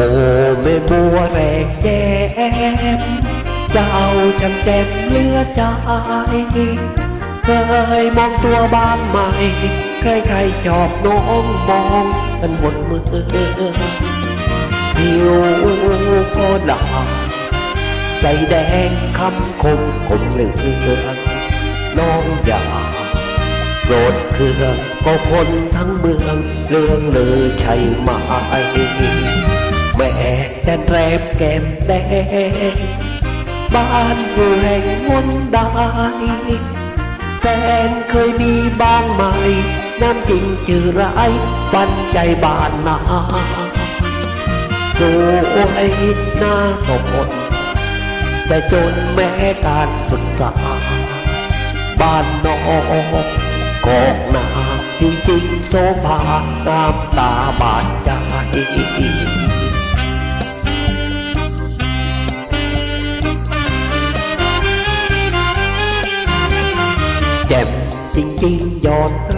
โอ้แม่บัวแรกแย้มเจ้าจำแจ่มเลือใจเคยมองตัวบ้านใหม่ ใครๆชอบน้องมองกันหมดมือผิวก็ดำใจแดงคำคมคมเหลืองน้องอยากโกรธเคืองก็คนทั้งเมืองเรื่องเลือใช่ไหม จะแรบแก้มแดงบ้านอยู่แห่งมนได้แฟนเคยมีบ้างไหมน้ำจริงชื่อไรายฟันใจบานนาสวยหน้าสมบทแต่จนแม้การศึกษา บ้านนอกกอกนาที่จริงโซภาตามตาบาดใจ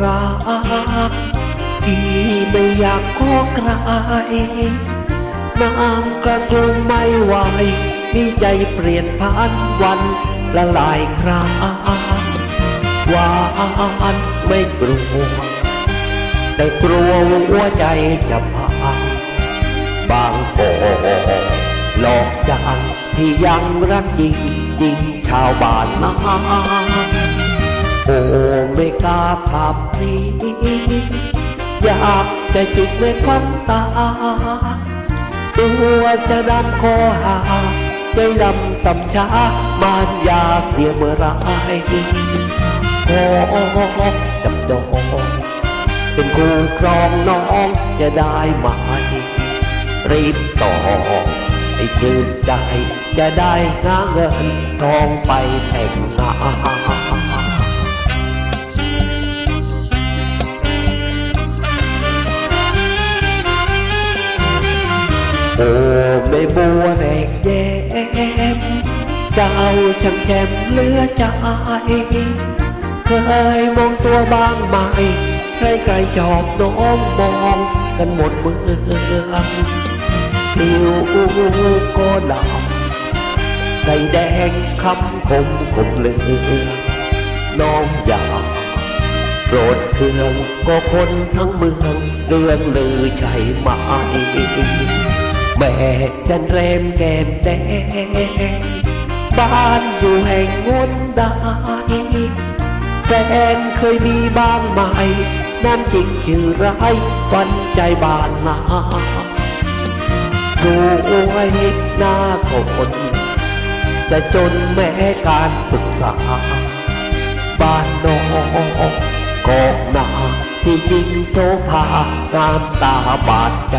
รักที่ไม่อยากขอใครน้ำกระกรุงไม่ไหวนี่ใจเปลี่ยนผ่านวันละลายคราหวานไม่กลัวแต่กลัวหัวใจจะพังบางก็หลอกจังที่ยังรักจริงจริงชาวบ้านนา โอ้ไม่กล้าภาพนี้อยากจะจิกไม่ควันตาตัวจะดันคอหาใจดำตำช้ามานยาเสียเมื่อไรโอ้จับจองเป็นคู่ครองน้องจะได้ไหมรีบต่อให้ชื่นใจจะได้หาเงินทองไปแต่งงาน โอ้แม่บัวแรกแย้มเจ้าช่างแชมเหลือใจเคยมองตัวบางไหมใครใครๆชอบน้องมองกันหมดเมืองผิวก็ดำใส่แดงคำคมคมเลือน้องอยากโปรดเครื่องก็คนทั้งเมืองเรื่องลือใช่ไหม แม่จันเรมแก้มแดงบ้านอยู่แห่งงนได้แฟนเคยมีบ้างไหมน้ำจริงชื่อไรายฟันใจบานนาสวยหน้าคนจะจนแม้การศึกษา บ้านนอกกอกนาที่จริงโซภางามตาบาดใจ